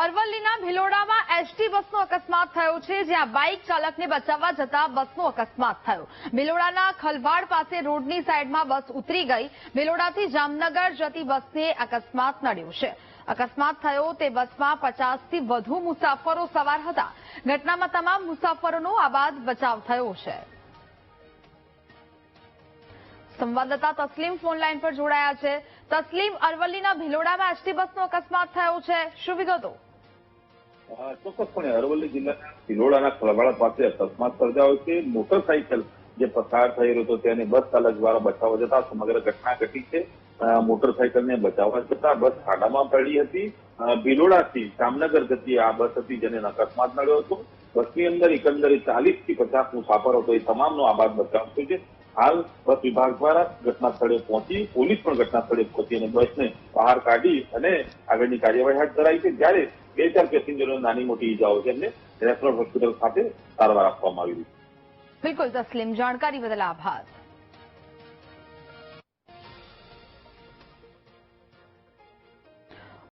અરવલ્લીના ભિલોડામાં એસટી બસનો અકસ્માત થયો છે, જ્યાં બાઇક ચાલકને બચાવવા જતા બસનો અકસ્માત થયો. ભિલોડાના ખલવાડ પાસે રોડની સાઈડમાં બસ ઉતરી ગઈ. ભિલોડાથી જામનગર જતી બસને અકસ્માત નડ્યો છે. અકસ્માત થયો તે બસમાં પચાસથી વધુ મુસાફરો સવાર હતા. ઘટનામાં તમામ મુસાફરોનો આબાદ બચાવ થયો છે. સંવાદદાતા તસ્લીમ ફોન લાઈન પર જોડાયા છે. તસ્લીમ, અરવલ્લીના ભિલોડામાં એસટી બસનો અકસ્માત થયો છે. શું વિગતો? ચોક્કસપણે અરવલ્લી જિલ્લાના સિલોડાના ખળવાળા પાસે અકસ્માત સર્જાયો છે. મોટરસાયકલ જે પસાર થઈ રહ્યો હતો તેને બસ ચાલક દ્વારા બચાવવા જતા સમગ્ર ઘટના ઘટી છે. મોટરસાયકલને બચાવવા જતા બસ ખાડામાં પડી હતી. ભિલોડાથી જામનગર જતી આ બસ હતી જેને અકસ્માત નડ્યો હતો. બસની અંદર એકંદરે ચાલીસથી પચાસ મુસાફરો હતો. એ તમામનો આબાદ બચાવ છે. હાલ બસ વિભાગ દ્વારા ઘટના સ્થળે પહોંચી પોલીસ પણ ઘટના સ્થળે પહોંચી અને બસને બહાર કાઢી અને આગળની કાર્યવાહી હાથ ધરાઈ છે. જ્યારે બે ચાર પેસેન્જરોને નાની મોટી ઈજાઓ છે એમને રેફરલ હોસ્પિટલ ખાતે સારવાર આપવામાં આવી રહી છે બિલકુલ તસ્લીમ જાણકારી બદલ આભાર